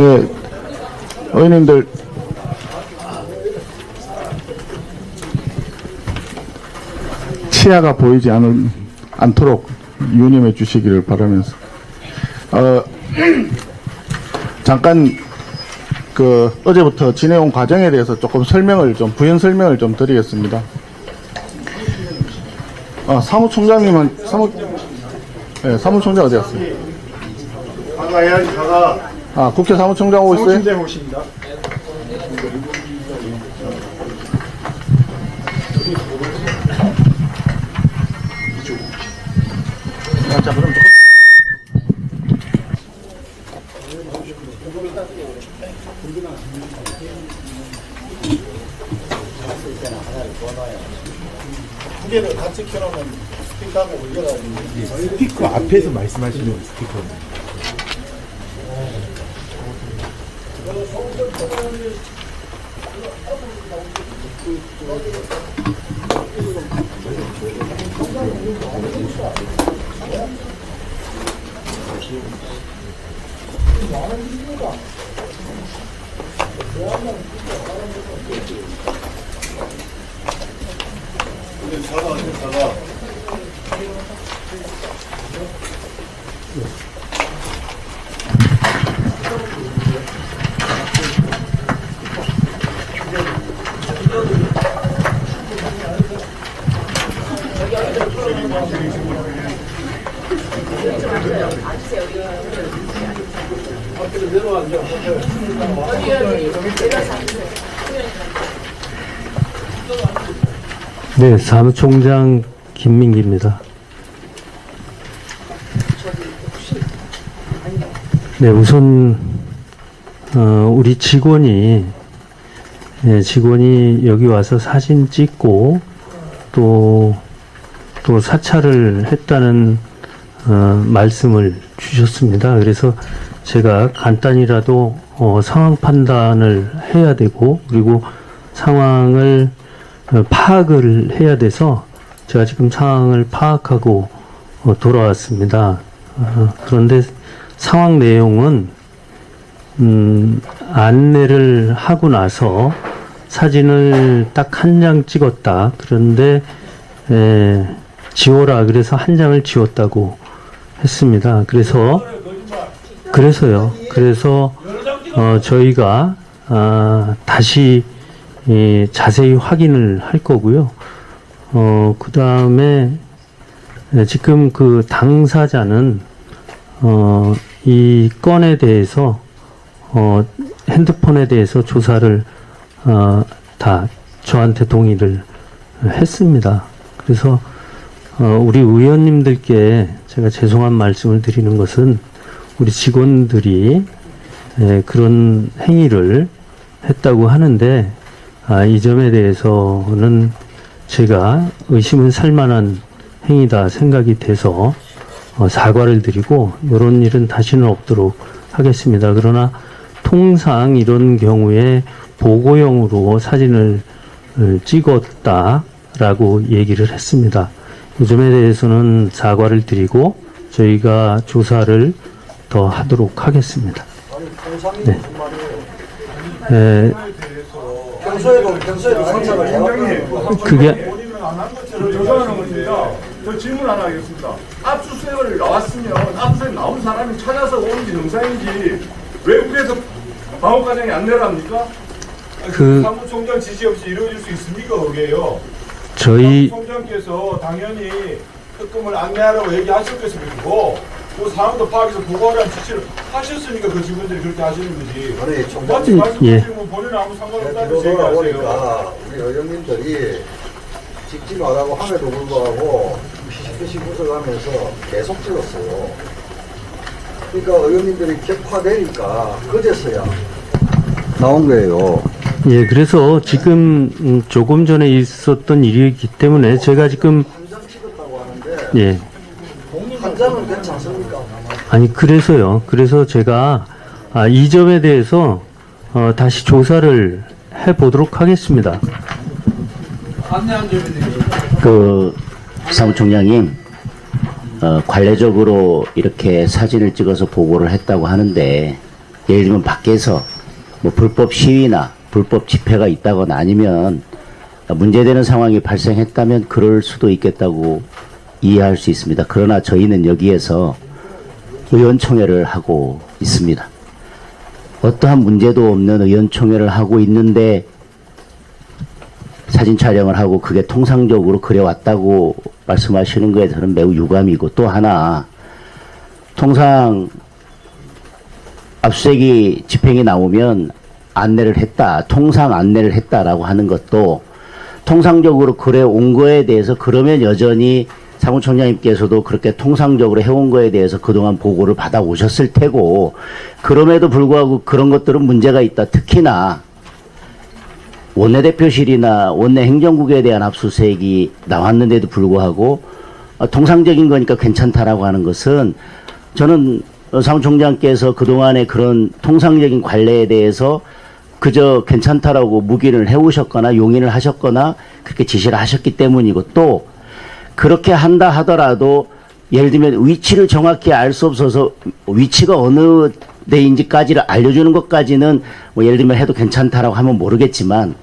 네, 의원님들 치아가 보이지 않은, 않도록 유념해 주시기를 바라면서 어, 잠깐 그 어제부터 지내온 과정에 대해서 조금 설명을 좀 부연 설명을 좀 드리겠습니다. 아, 사무총장님은 사무 네, 사무총장 어디 갔어요? 가가야지 가가 아, 국회 사무총장 오고 있어요? 사무총장 오십니다. 아, 자, 그럼 조금 두 개를 같이 켜놓으면 스피커하고 올려가지고 스피커 앞에서 말씀하시는 스피커. 가가 네, 사무총장 김민기입니다. 네, 우선 어, 우리 직원이 네, 직원이 여기 와서 사진 찍고 또, 또 사찰을 했다는 어, 말씀을 주셨습니다. 그래서 제가 간단히라도 어, 상황 판단을 해야 되고 그리고 상황을 어, 파악을 해야 돼서 제가 지금 상황을 파악하고 어, 돌아왔습니다. 어, 그런데 상황 내용은 음, 안내를 하고 나서 사진을 딱 한 장 찍었다. 그런데 에, 지워라. 그래서 한 장을 지웠다고 했습니다. 그래서 그래서요. 그래서 어, 저희가 아, 다시 예, 자세히 확인을 할 거고요. 어, 그 다음에 지금 그 당사자는 어, 이 건에 대해서 어, 핸드폰에 대해서 조사를 어, 다 저한테 동의를 했습니다. 그래서 어, 우리 의원님들께 제가 죄송한 말씀을 드리는 것은 우리 직원들이 에, 그런 행위를 했다고 하는데 아, 이 점에 대해서는 제가 의심은 살만한 행위다 생각이 돼서 어, 사과를 드리고 이런 일은 다시는 없도록 하겠습니다. 그러나 통상 이런 경우에 보고용으로 사진을 어, 찍었다라고 얘기를 했습니다. 이 점에 대해서는 사과를 드리고 저희가 조사를 더 하도록 하겠습니다. 네. 에, 평소에도 평소에도 상상을 해왔고 그게 본인은 안한 것처럼 조사하는 것입니다. 저 질문 하나 하겠습니다. 압수수색을 나왔으면 압수수색 나온 사람이 찾아서 오는지 영상인지 외국에서 방어 과정이 안내를 합니까? 그- 사무총장 지시 없이 이루어질 수 있습니까 그게요? 저희 사무총장께서 당연히 특검을 안내하라고 것이고 그 상황도 파악해서 보고하라는 지시를 하셨으니까 그 직원들이 그렇게 하시는 거지. 아니 마치 총장님 말씀하시면 본인은 아무 상관없다는 들어오다 얘기하세요. 보니까 우리 의원님들이 찍지 말라고 함에도 불구하고 피식피식 웃어가면서 계속 찍었어요. 그러니까 의원님들이 격화되니까 그제서야 나온 거예요. 예, 그래서 지금 음, 조금 전에 있었던 일이기 때문에 제가 지금 한장 찍었다고 하는데 예, 한 장은 괜찮습니까? 아니 그래서요. 그래서 제가 아, 이 점에 대해서 어, 다시 조사를 해 보도록 하겠습니다. 그 사무총장님 어, 관례적으로 이렇게 사진을 찍어서 보고를 했다고 하는데 예를 들면 밖에서 뭐 불법 시위나 불법 집회가 있다거나 아니면 문제되는 상황이 발생했다면 그럴 수도 있겠다고 이해할 수 있습니다. 그러나 저희는 여기에서 의원총회를 하고 있습니다. 어떠한 문제도 없는 의원총회를 하고 있는데 사진 촬영을 하고 그게 통상적으로 그래왔다고 말씀하시는 거에 저는 매우 유감이고 또 하나 통상 압수수색이 집행이 나오면 안내를 했다 통상 안내를 했다라고 하는 것도 통상적으로 그래 온 거에 대해서 그러면 여전히 사무총장님께서도 그렇게 통상적으로 해온 거에 대해서 그동안 보고를 받아 오셨을 테고 그럼에도 불구하고 그런 것들은 문제가 있다. 특히나 원내대표실이나 원내 행정국에 대한 압수수색이 나왔는데도 불구하고 어, 통상적인 거니까 괜찮다라고 하는 것은 저는 어, 사무총장께서 그동안의 그런 통상적인 관례에 대해서 그저 괜찮다라고 묵인을 해오셨거나 용인을 하셨거나 그렇게 지시를 하셨기 때문이고 또 그렇게 한다 하더라도 예를 들면 위치를 정확히 알 수 없어서 위치가 어느 데인지까지를 알려주는 것까지는 뭐 예를 들면 해도 괜찮다라고 하면 모르겠지만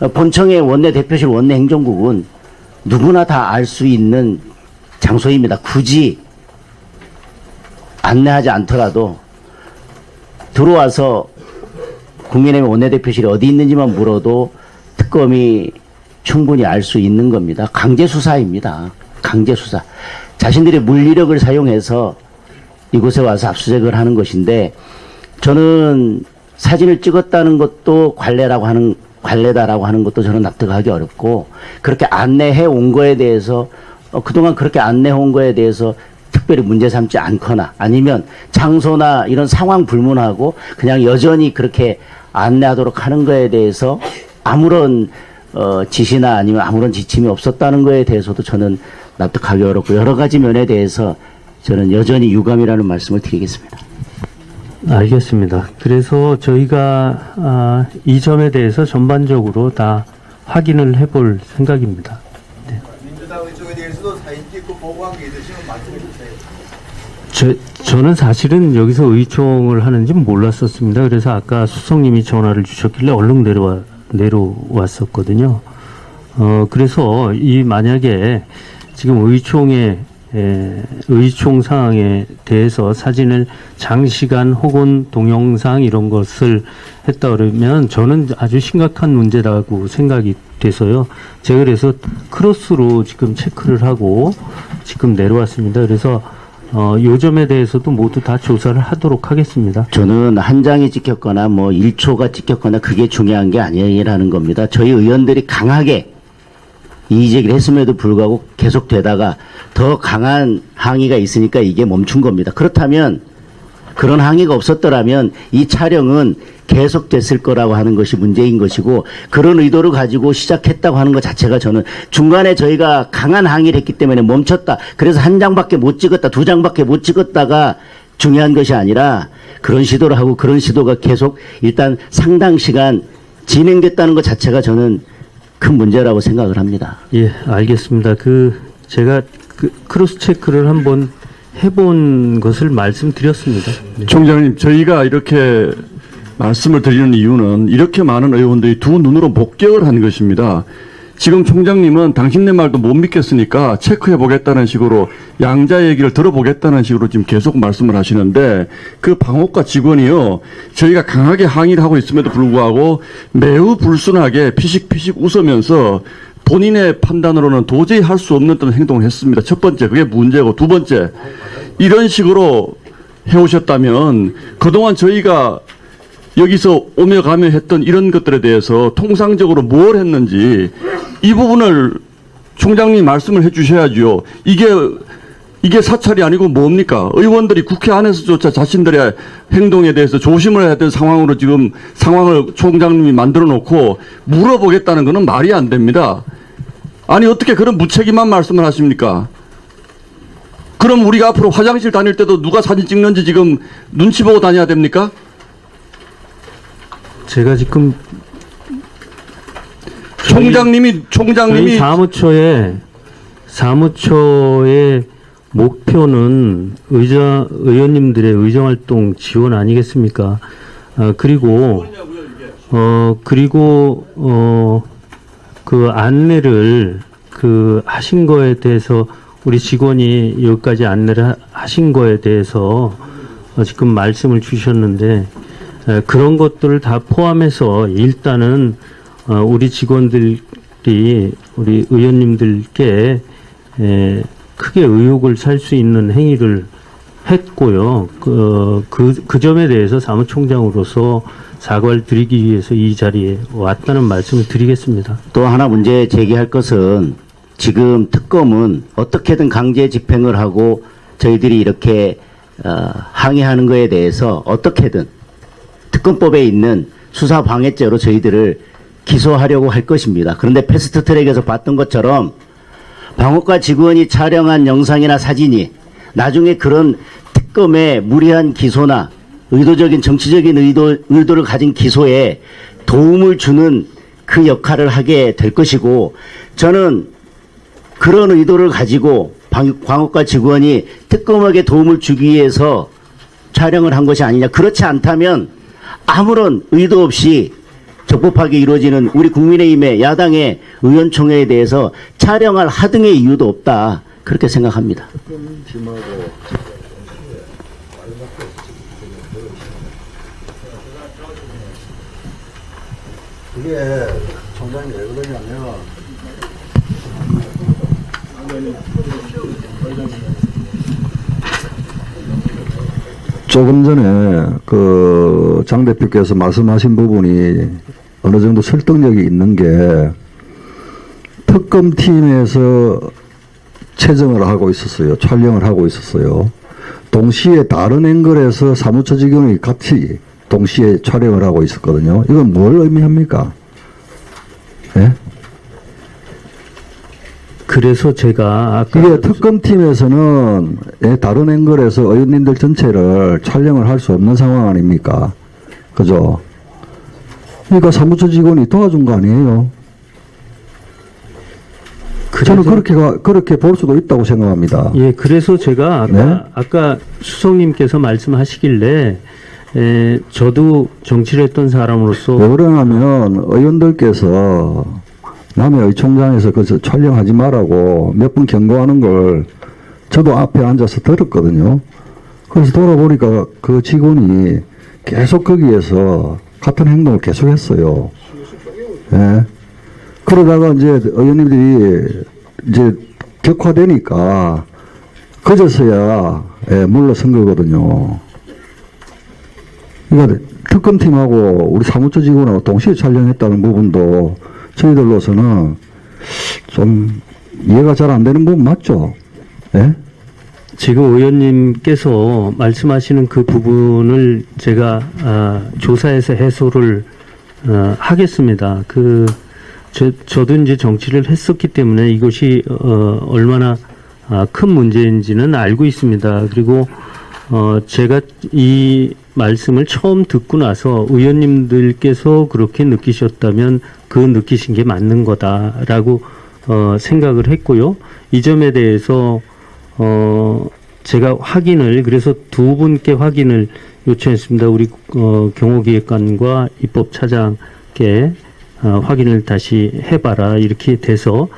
어, 본청의 원내 대표실 원내 행정국은 누구나 다 알 수 있는 장소입니다. 굳이 안내하지 않더라도 들어와서 국민의힘 원내대표실이 어디 있는지만 물어도 특검이 충분히 알 수 있는 겁니다. 강제 수사입니다. 강제 수사. 자신들의 물리력을 사용해서 이곳에 와서 압수수색을 하는 것인데 저는 사진을 찍었다는 것도 관례라고 하는 관례다라고 하는 것도 저는 납득하기 어렵고 그렇게 안내해 온 거에 대해서 어, 그동안 그렇게 안내해 온 거에 대해서 특별히 문제 삼지 않거나 아니면 장소나 이런 상황 불문하고 그냥 여전히 그렇게 안내하도록 하는 거에 대해서 아무런 어, 지시나 아니면 아무런 지침이 없었다는 거에 대해서도 저는 납득하기 어렵고 여러 가지 면에 대해서 저는 여전히 유감이라는 말씀을 드리겠습니다. 알겠습니다. 그래서 저희가 아, 이 점에 대해서 전반적으로 다 확인을 해볼 생각입니다. 민주당 의총에 대해서도 사진 찍고 보고한 게 있으시면 말씀해 주세요. 저, 저는 사실은 여기서 의총을 하는지 몰랐었습니다. 그래서 아까 수석님이 전화를 주셨길래 얼른 내려와, 내려왔었거든요. 어, 그래서 이 만약에 지금 의총에, 에, 의총 사항에 대해서 사진을 장시간 혹은 동영상 이런 것을 했다 그러면 저는 아주 심각한 문제라고 생각이 돼서요. 제가 그래서 크로스로 지금 체크를 하고 지금 내려왔습니다. 그래서 어, 요점에 대해서도 모두 다 조사를 하도록 하겠습니다. 저는 한 장이 찍혔거나 뭐 1초가 찍혔거나 그게 중요한 게 아니라는 겁니다. 저희 의원들이 강하게 이의 제기를 했음에도 불구하고 계속 되다가 더 강한 항의가 있으니까 이게 멈춘 겁니다. 그렇다면 그런 항의가 없었더라면 이 촬영은 계속됐을 거라고 하는 것이 문제인 것이고 그런 의도를 가지고 시작했다고 하는 것 자체가 저는 중간에 저희가 강한 항의를 했기 때문에 멈췄다. 그래서 한 장밖에 못 찍었다. 두 장밖에 못 찍었다가 중요한 것이 아니라 그런 시도를 하고 그런 시도가 계속 일단 상당 시간 진행됐다는 것 자체가 저는 큰 문제라고 생각을 합니다. 예, 알겠습니다. 그 제가 그 크로스 체크를 한번 해본 것을 말씀드렸습니다. 네. 총장님, 저희가 이렇게 말씀을 드리는 이유는 이렇게 많은 의원들이 두 눈으로 목격을 한 것입니다. 지금 총장님은 당신네 말도 못 믿겠으니까 체크해 보겠다는 식으로 양자 얘기를 들어보겠다는 식으로 지금 계속 말씀을 하시는데 그 방옥과 직원이요 저희가 강하게 항의를 하고 있음에도 불구하고 매우 불순하게 피식피식 웃으면서 본인의 판단으로는 도저히 할 수 없는 어떤 행동을 했습니다. 첫 번째 그게 문제고 두 번째 이런 식으로 해오셨다면 그동안 저희가 여기서 오며 가며 했던 이런 것들에 대해서 통상적으로 뭘 했는지 이 부분을 총장님 말씀을 해 주셔야죠. 이게 이게 사찰이 아니고 뭡니까? 의원들이 국회 안에서조차 자신들의 행동에 대해서 조심을 해야 될 상황으로 지금 상황을 총장님이 만들어 놓고 물어보겠다는 것은 말이 안 됩니다. 아니 어떻게 그런 무책임한 말씀을 하십니까? 그럼 우리가 앞으로 화장실 다닐 때도 누가 사진 찍는지 지금 눈치 보고 다녀야 됩니까? 제가 지금 총장님이 저희 총장님이 사무처에 사무처에 목표는 의자 의원님들의 의정 활동 지원 아니겠습니까? 아, 그리고 어 그리고 어 그 안내를 그 하신 거에 대해서 우리 직원이 여기까지 안내를 하- 하신 거에 대해서 어, 지금 말씀을 주셨는데 에, 그런 것들을 다 포함해서 일단은 어, 우리 직원들이 우리 의원님들께 에, 크게 의혹을 살 수 있는 행위를 했고요. 그, 그, 그 점에 대해서 사무총장으로서 사과를 드리기 위해서 이 자리에 왔다는 말씀을 드리겠습니다. 또 하나 문제 제기할 것은 지금 특검은 어떻게든 강제 집행을 하고 저희들이 이렇게 어, 항의하는 거에 대해서 어떻게든 특검법에 있는 수사 방해죄로 저희들을 기소하려고 할 것입니다. 그런데 패스트 트랙에서 봤던 것처럼 방어과 직원이 촬영한 영상이나 사진이 나중에 그런 특검의 무리한 기소나 의도적인 정치적인 의도, 의도를 가진 기소에 도움을 주는 그 역할을 하게 될 것이고 저는 그런 의도를 가지고 방- 광업과 직원이 특검에게 도움을 주기 위해서 촬영을 한 것이 아니냐. 그렇지 않다면 아무런 의도 없이 적법하게 이루어지는 우리 국민의힘의 야당의 의원총회에 대해서 촬영할 하등의 이유도 없다. 그렇게 생각합니다. 그게 총장이 왜 그러냐면 조금 전에 그 장 대표께서 말씀하신 부분이 어느 정도 설득력이 있는 게 특검팀에서 채정을 하고 있었어요. 촬영을 하고 있었어요. 동시에 다른 앵글에서 사무처 직원이 같이 동시에 촬영을 하고 있었거든요. 이건 뭘 의미합니까? 예? 그래서 제가 아까 이게 특검팀에서는 예, 다른 앵글에서 의원님들 전체를 촬영을 할 수 없는 상황 아닙니까? 그죠? 그러니까 사무처 직원이 도와준 거 아니에요? 저는 그렇게, 가- 그렇게 볼 수도 있다고 생각합니다. 예, 그래서 제가 아까, 네? 아까 수석님께서 말씀하시길래 에, 저도 정치를 했던 사람으로서 왜 그러냐면 의원들께서 남의 의총장에서 그 촬영하지 말라고 몇 번 경고하는 걸 저도 앞에 앉아서 들었거든요. 그래서 돌아보니까 그 직원이 계속 거기에서 같은 행동을 계속했어요. 예. 그러다가 이제 의원님들이 이제 격화되니까 그제서야 예, 물러선 거거든요. 그러니까 특검팀하고 우리 사무처 직원하고 동시에 촬영했다는 부분도 저희들로서는 좀 이해가 잘 안 되는 부분 맞죠? 예? 지금 의원님께서 말씀하시는 그 부분을 제가 아, 조사해서 해소를 어, 하겠습니다. 그 저, 저도 이제 정치를 했었기 때문에 이것이 어, 얼마나 아, 큰 문제인지는 알고 있습니다. 그리고 어, 제가 이 말씀을 처음 듣고 나서 의원님들께서 그렇게 느끼셨다면 그 느끼신 게 맞는 거다라고 어, 생각을 했고요. 이 점에 대해서 어, 제가 확인을 그래서 두 분께 확인을 요청했습니다. 우리 어, 경호기획관과 입법차장께 어, 확인을 다시 해봐라 이렇게 돼서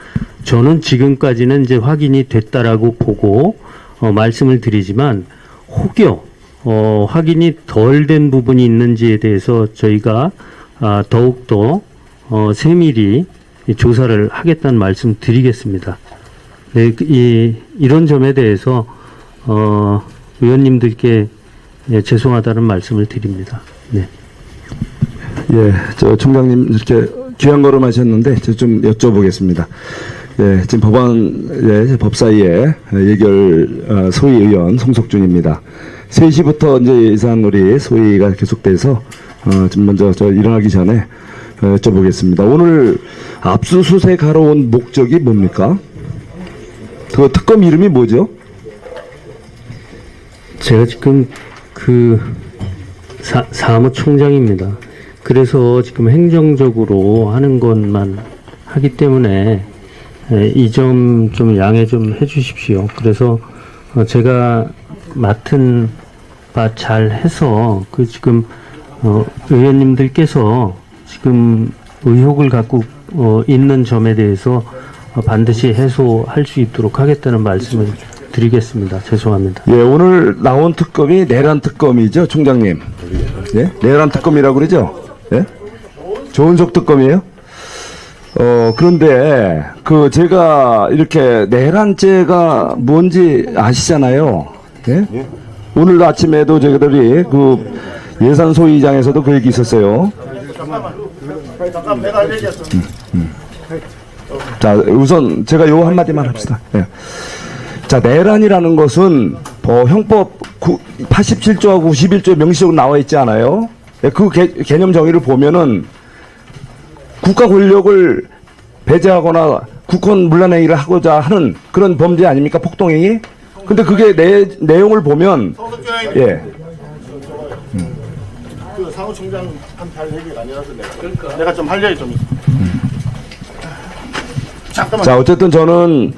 저는 지금까지는 이제 확인이 됐다라고 보고 어, 말씀을 드리지만 혹여 어, 확인이 덜 된 부분이 있는지에 대해서 저희가 아, 더욱더 어, 세밀히 이 조사를 하겠다는 말씀 드리겠습니다. 네, 그, 이, 이런 점에 대해서 어, 의원님들께 예, 죄송하다는 말씀을 드립니다. 네. 예, 저 총장님 이렇게 귀한 걸음 하셨는데 저 좀 여쭤보겠습니다. 예, 지금 법안 예, 법사위에 예결 어, 소위 의원 송석준입니다. 3시부터 이제 예산 우리 소위가 계속돼서 어, 좀 먼저 저 일어나기 전에 어, 여쭤보겠습니다. 오늘 압수수색 하러 온 목적이 뭡니까? 그 특검 이름이 뭐죠? 제가 지금 그 사, 사무총장입니다. 그래서 지금 행정적으로 하는 것만 하기 때문에 이점 좀 양해 좀 해주십시오. 그래서 어, 제가 맡은 바 잘 해서 그 지금 어, 의원님들께서 지금 의혹을 갖고 어, 있는 점에 대해서 어, 반드시 해소할 수 있도록 하겠다는 말씀을 드리겠습니다. 죄송합니다. 예, 오늘 나온 특검이 내란 특검이죠, 총장님. 예? 내란 특검이라고 그러죠? 예? 조은석 특검이에요? 어, 그런데, 그, 제가 이렇게 내란죄가 뭔지 아시잖아요. 예? 오늘 아침에도 저희들이 그 예산 소위장에서도 그 얘기 있었어요. 잠깐 내가 얘기했어. 자, 우선 제가 요 한마디만 합시다. 예. 자, 내란이라는 것은 어, 형법 9, 87조하고 91조에 명시적으로 나와 있지 않아요? 예, 그 개, 개념 정의를 보면은 국가 권력을 배제하거나 국권 문란행위를 하고자 하는 그런 범죄 아닙니까? 폭동행위? 근데 그게 내, 내용을 보면 예. 그 사무총장한테 할 얘기가 아니라서 내가 내가 좀 할 얘기 좀 있어. 잠깐만. 자, 어쨌든 저는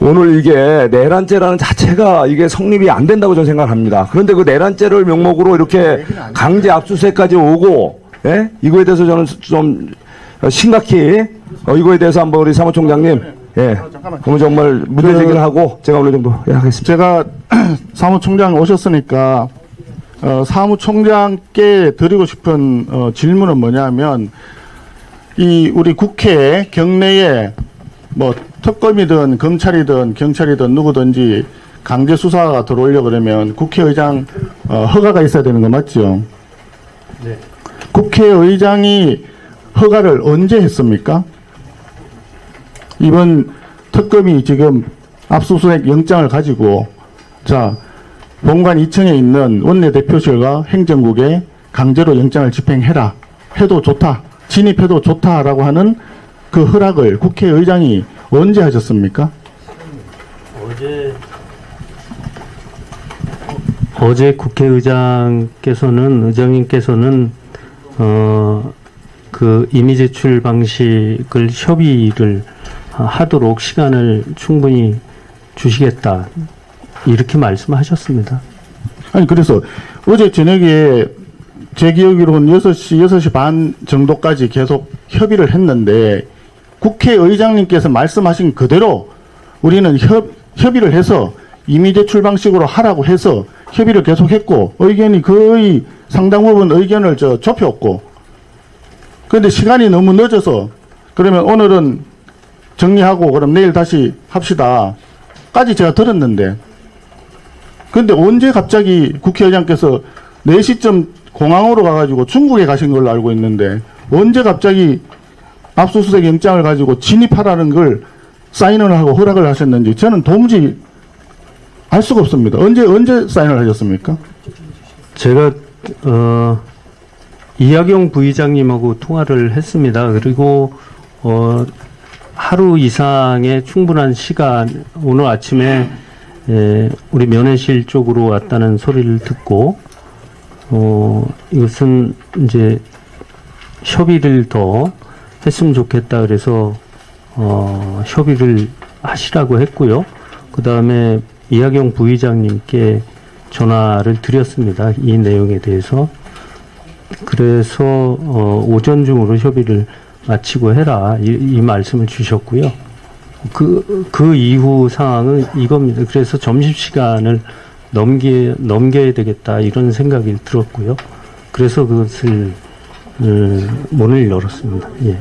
오늘 이게 내란죄라는 자체가 이게 성립이 안 된다고 저는 생각합니다. 그런데 그 내란죄를 명목으로 이렇게 강제 압수수색까지 오고, 예? 이거에 대해서 저는 좀 심각히, 어, 이거에 대해서 한번 우리 사무총장님, 예. 오늘 정말 문제 제기를 하고 제가 어느 정도 예, 하겠습니다. 제가 사무총장 오셨으니까 어, 사무총장께 드리고 싶은 어, 질문은 뭐냐면 이 우리 국회 경내에 뭐 특검이든 검찰이든 경찰이든 누구든지 강제 수사가 들어오려 그러면 국회의장 어, 허가가 있어야 되는 거 맞죠? 네. 국회의장이 허가를 언제 했습니까? 이번 특검이 지금 압수수색 영장을 가지고 자 본관 2층에 있는 원내대표실과 행정국에 강제로 영장을 집행해라 해도 좋다 진입해도 좋다라고 하는 그 허락을 국회의장이 언제 하셨습니까? 어제 어제 국회의장께서는 의장님께서는 어, 그 이미 제출 방식을 협의를 하도록 시간을 충분히 주시겠다 이렇게 말씀하셨습니다. 아니 그래서 어제 저녁에 제 기억으로는 6시 6시 반 정도까지 계속 협의를 했는데 국회의장님께서 말씀하신 그대로 우리는 협, 협의를 해서 이미 제출 방식으로 하라고 해서 협의를 계속했고 의견이 거의 상당 부분 의견을 저 좁혔고 그런데 시간이 너무 늦어서 그러면 오늘은 정리하고 그럼 내일 다시 합시다 까지 제가 들었는데 근데 언제 갑자기 국회의장께서 4시쯤 공항으로 가가지고 중국에 가신 걸로 알고 있는데 언제 갑자기 압수수색 영장을 가지고 진입하라는 걸 사인을 하고 허락을 하셨는지 저는 도무지 알 수가 없습니다. 언제 언제 사인을 하셨습니까? 제가 어, 이하경 부의장님하고 통화를 했습니다. 그리고 어, 하루 이상의 충분한 시간 오늘 아침에 에, 우리 면회실 쪽으로 왔다는 소리를 듣고 어, 이것은 이제 협의를 더 했으면 좋겠다 그래서 어, 협의를 하시라고 했고요. 그 다음에 이하경 부의장님께 전화를 드렸습니다. 이 내용에 대해서. 그래서 어, 오전 중으로 협의를 마치고 해라 이, 이 말씀을 주셨고요. 그, 그 이후 상황은 이겁니다. 그래서 점심 시간을 넘기, 넘겨야 되겠다 이런 생각이 들었고요. 그래서 그것을 음, 문을 열었습니다. 예.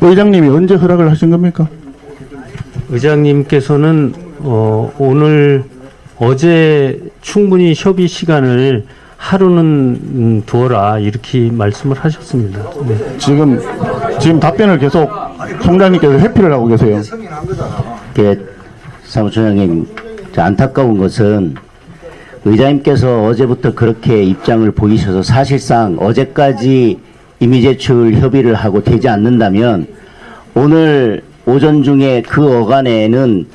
의장님이 언제 허락을 하신 겁니까? 의장님께서는 어, 오늘 어제 충분히 협의 시간을 하루는 음, 두어라 이렇게 말씀을 하셨습니다. 네. 지금 지금 답변을 계속 총장님께서 회피를 하고 계세요. 그 사무총장님 저 안타까운 것은 의장님께서 어제부터 그렇게 입장을 보이셔서 사실상 어제까지 이미 제출 협의를 하고 되지 않는다면 오늘 오전 중에 그 어간에는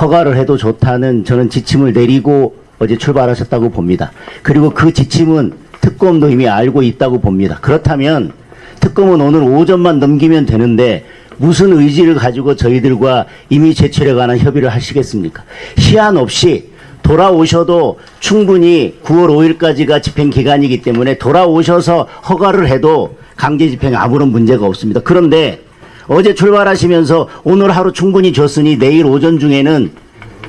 허가를 해도 좋다는 저는 지침을 내리고 어제 출발하셨다고 봅니다. 그리고 그 지침은 특검도 이미 알고 있다고 봅니다. 그렇다면 특검은 오늘 오전만 넘기면 되는데 무슨 의지를 가지고 저희들과 이미 제출에 관한 협의를 하시겠습니까? 시한 없이 돌아오셔도 충분히 9월 5일까지가 집행 기간이기 때문에 돌아오셔서 허가를 해도 강제 집행에 아무런 문제가 없습니다. 그런데 어제 출발하시면서 오늘 하루 충분히 줬으니 내일 오전 중에는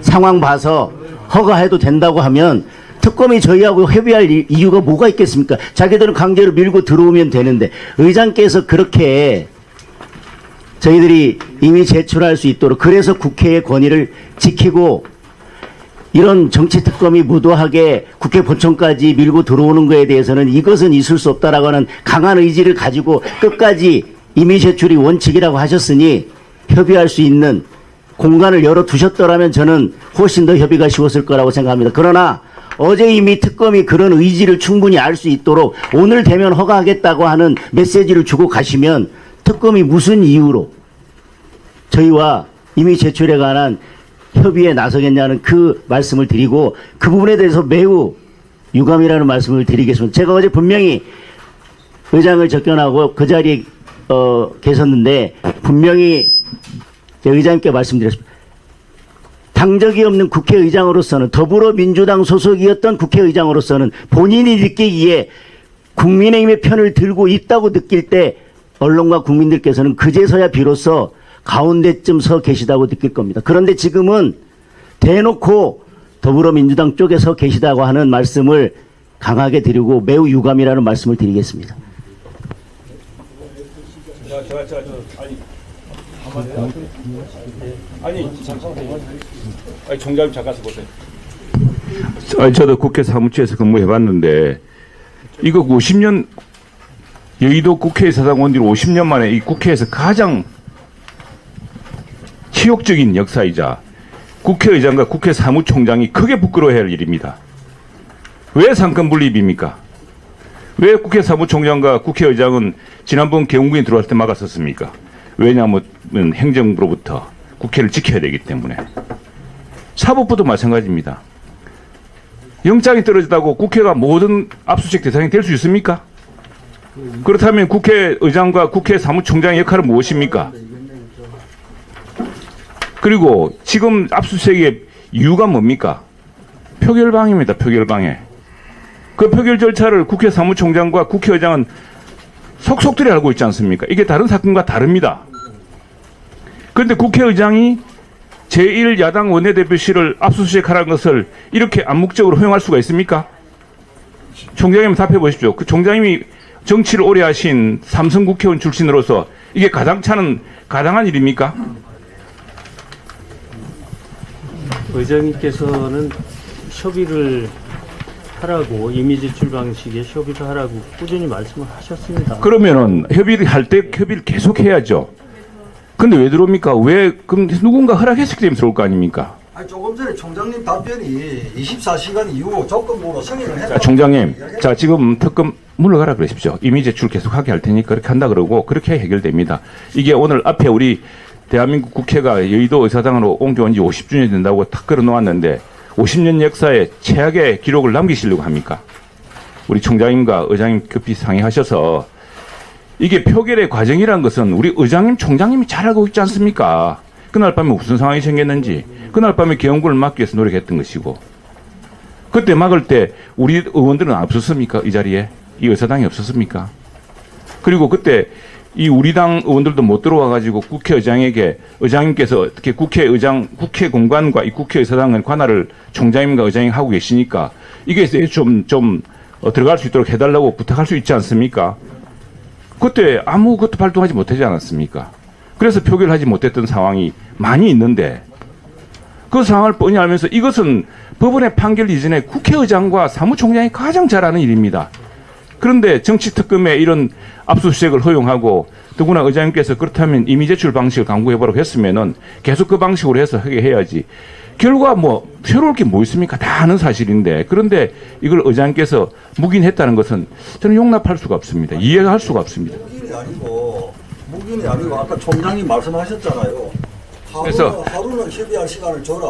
상황 봐서 허가해도 된다고 하면 특검이 저희하고 협의할 이- 이유가 뭐가 있겠습니까? 자기들은 강제로 밀고 들어오면 되는데 의장께서 그렇게 저희들이 이미 제출할 수 있도록 그래서 국회의 권위를 지키고 이런 정치 특검이 무도하게 국회 본청까지 밀고 들어오는 것에 대해서는 이것은 있을 수 없다라고 하는 강한 의지를 가지고 끝까지 이미 제출이 원칙이라고 하셨으니 협의할 수 있는 공간을 열어 두셨더라면 저는 훨씬 더 협의가 쉬웠을 거라고 생각합니다. 그러나 어제 이미 특검이 그런 의지를 충분히 알 수 있도록 오늘 되면 허가하겠다고 하는 메시지를 주고 가시면 특검이 무슨 이유로 저희와 이미 제출에 관한 협의에 나서겠냐는 그 말씀을 드리고 그 부분에 대해서 매우 유감이라는 말씀을 드리겠습니다. 제가 어제 분명히 의장을 접견하고 그 자리에 어, 계셨는데 분명히 제 의장님께 말씀드렸습니다. 당적이 없는 국회의장으로서는 더불어민주당 소속이었던 국회의장으로서는 본인이 느끼기에 국민의힘의 편을 들고 있다고 느낄 때 언론과 국민들께서는 그제서야 비로소 가운데쯤 서 계시다고 느낄 겁니다. 그런데 지금은 대놓고 더불어민주당 쪽에 서 계시다고 하는 말씀을 강하게 드리고 매우 유감이라는 말씀을 드리겠습니다. 아니 총장님 잠깐 보세요. 아니 저도 국회 사무처에서 근무해봤는데 이거 50년 여의도 국회 사당원들이 50년 만에 이 국회에서 가장 치욕적인 역사이자 국회의장과 국회 사무총장이 크게 부끄러워할 일입니다. 왜 상권 분립입니까? 왜 국회 사무총장과 국회의장은 지난번 개원군이 들어왔을 때 막았었습니까? 왜냐하면 행정부로부터 국회를 지켜야 되기 때문에. 사법부도 마찬가지입니다. 영장이 떨어졌다고 국회가 모든 압수수색 대상이 될 수 있습니까? 그렇다면 국회의장과 국회 사무총장의 역할은 무엇입니까? 그리고 지금 압수수색의 이유가 뭡니까? 표결방해입니다. 표결방해. 그 표결 절차를 국회 사무총장과 국회의장은 속속들이 알고 있지 않습니까? 이게 다른 사건과 다릅니다. 그런데 국회의장이 제1야당 원내대표실을 압수수색하라는 것을 이렇게 암묵적으로 허용할 수가 있습니까? 총장님 답해 보십시오. 그 총장님이 정치를 오래 하신 삼성 국회의원 출신으로서 이게 가당차는 가당한 일입니까? 의장님께서는 협의를 하라고 이미 제출 방식의 협의를 하라고 꾸준히 말씀을 하셨습니다. 그러면은 협의를 할 때 협의를 계속 해야죠. 근데 왜 들어옵니까? 왜 그럼 누군가 허락했기 때문에 들어올 거 아닙니까? 아니 조금 전에 총장님 답변이 24시간 이후 조건부로 승인을 했다. 자, 총장님, 자 지금 특검 물러가라 그러십시오. 이미 제출 계속하게 할 테니까 그렇게 한다 그러고 그렇게 해결됩니다. 이게 오늘 앞에 우리 대한민국 국회가 여의도 의사당으로 옮겨온 지 50주년 된다고 탁 걸어놓았는데 50년 역사에 최악의 기록을 남기시려고 합니까? 우리 총장님과 의장님 급히 상의하셔서 이게 표결의 과정이란 것은 우리 의장님, 총장님이 잘 알고 있지 않습니까? 그날 밤에 무슨 상황이 생겼는지, 그날 밤에 개헌군을 막기 위해서 노력했던 것이고, 그때 막을 때 우리 의원들은 없었습니까? 이 자리에? 이 의사당이 없었습니까? 그리고 그때 이 우리 당 의원들도 못 들어와 가지고 국회의장에게 의장님께서 어떻게 국회의장 국회 공관과 이 국회의사당의 관할을 총장님과 의장이 하고 계시니까 이게 좀좀 어, 들어갈 수 있도록 해달라고 부탁할 수 있지 않습니까? 그때 아무것도 발동하지 못하지 않았습니까? 그래서 표결 하지 못했던 상황이 많이 있는데 그 상황을 뻔히 알면서 이것은 법원의 판결 이전에 국회의장과 사무총장이 가장 잘 아는 일입니다. 그런데 정치특검에 이런 압수수색을 허용하고 더구나 의장님께서 그렇다면 이미 제출 방식을 강구해보라고 했으면은 계속 그 방식으로 해서 하게 해야지. 결과 뭐 새로울 게 뭐 있습니까? 다 아는 사실인데 그런데 이걸 의장님께서 묵인했다는 것은 저는 용납할 수가 없습니다. 이해할 수가 없습니다. 묵인이 아니고 묵인이 아니고 아까 총장님 말씀하셨잖아요. 하루는, 그래서- 하루는 협의할 시간을 줘라.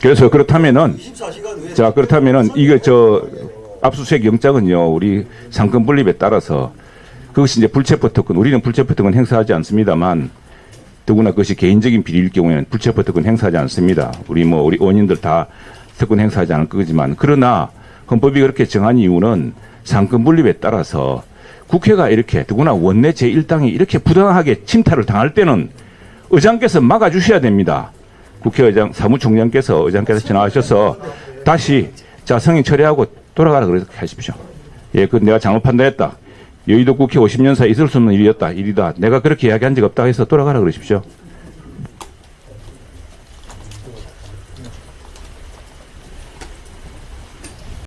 그래서 그렇다면은 24시간 후에 자 그렇다면은 이거 저 압수수색 영장은요 우리 상권 분립에 따라서 그것이 이제 불체포 특권 우리는 불체포 특권 행사하지 않습니다만 더구나 그것이 개인적인 비리일 경우에는 불체포 특권 행사하지 않습니다. 우리 뭐 우리 의원님들 다 특권 행사하지 않을 거지만 그러나 헌법이 그렇게 정한 이유는 상권 분립에 따라서 국회가 이렇게 더구나 원내 제1당이 이렇게 부당하게 침탈을 당할 때는 의장께서 막아주셔야 됩니다. 국회의장 사무총장께서 의장께서 전화하셔서 다시 자 성인 처리하고 돌아가라 그렇게 하십시오. 예, 그 내가 잘못 판단했다. 여의도 국회 50년 사이 있을 수 없는 일이었다. 일이다. 내가 그렇게 이야기한 적 없다 해서 돌아가라 그러십시오.